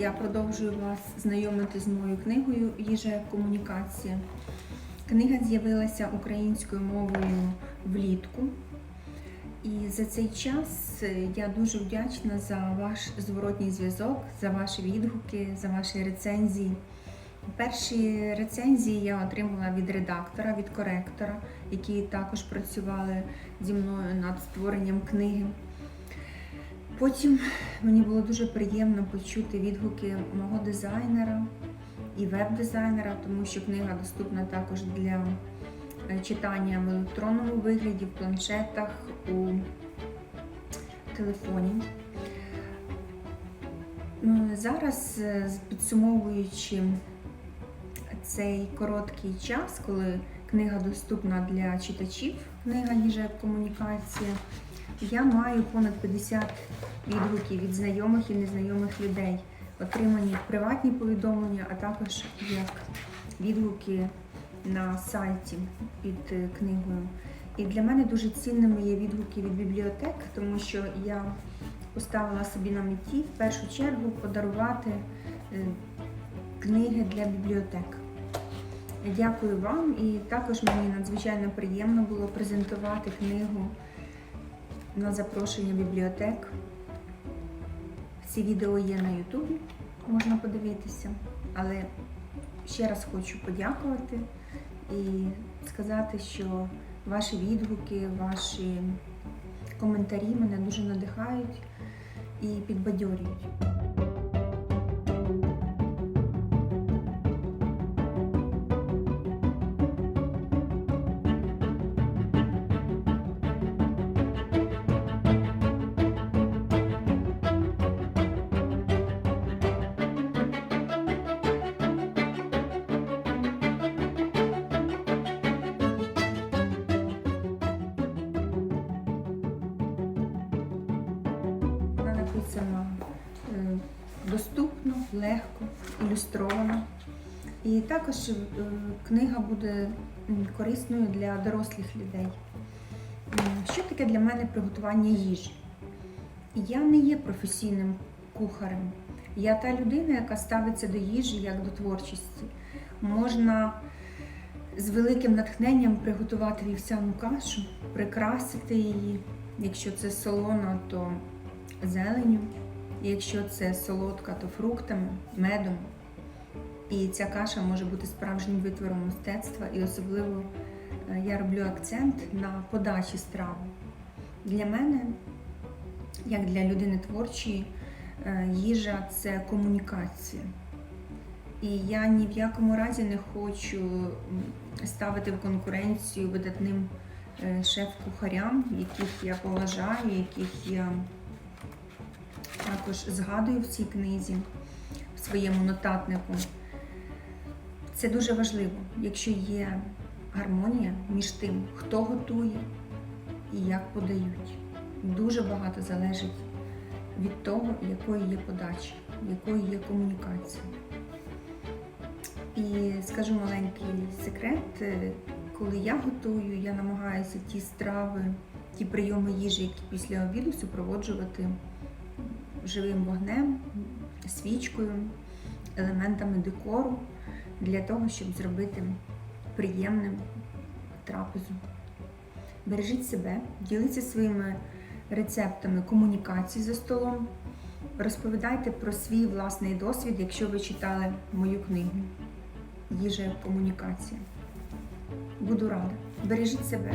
я продовжую вас знайомити з моєю книгою Їжа комунікація. Книга з'явилася українською мовою влітку. І за цей час е, я дуже вдячна за ваш зворотній зв'язок, за ваші відгуки, за ваші рецензії. Перші рецензії я отримала від редактора, від коректора, які також працювали зі мною над створенням книги. Потім мені було дуже приємно почути відгуки мого дизайнера і веб-дизайнера, тому що книга доступна також для е, читання в електронному вигляді, в планшетах, у телефоні. Ну, Зараз, е, підсумовуючи цей короткий час, коли книга доступна для читачів, книга Їжа комунікація, я маю понад 50 відгуків від знайомих і незнайомих людей, отримані приватні повідомлення, а також як відгуки на сайті під е, книгою. І для мене дуже цінними є відгуки від бібліотек, тому що я поставила собі на меті в першу чергу подарувати е, книги для бібліотек. Дякую вам і також мені надзвичайно приємно було презентувати книгу на запрошення бібліотек. Ці відео є на Ютубі, можна подивитися. Але ще раз хочу подякувати і сказати, що ваші відгуки, ваші коментарі мене дуже надихають і підбадьорюють. Доступно, легко, ілюстровано. І також е, книга буде корисною для дорослих людей. Що таке для мене приготування їжі? Я не є професійним кухарем. Я та людина, яка ставиться до їжі як до творчості. Можна з великим натхненням приготувати вівсяну кашу, прикрасити її. Якщо це солона, то зеленю. Якщо це солодка, то фруктами, медом. І ця каша може бути справжнім витвором мистецтва, і особливо е, я роблю акцент на подачі страви. Для мене, як для людини творчої, е, їжа це комунікація. І я ні в якому разі не хочу ставити в конкуренцію видатним е, шеф-кухарям, яких я поважаю, яких я також згадую в цій книзі, в своєму нотатнику. Це дуже важливо, якщо є гармонія між тим, хто готує і як подають. Дуже багато залежить від того, якою є подача, якою є комунікація. І скажу маленький секрет, е, коли я готую, я намагаюся ті страви, ті прийоми їжі, які після обіду супроводжувати живим вогнем, свічкою, елементами декору для того, щоб зробити приємним трапезу. Бережіть себе, діліться своїми рецептами комунікації за столом. Розповідайте про свій власний досвід, якщо ви читали мою книгу Їжа комунікація. Буду рада. Бережіть себе.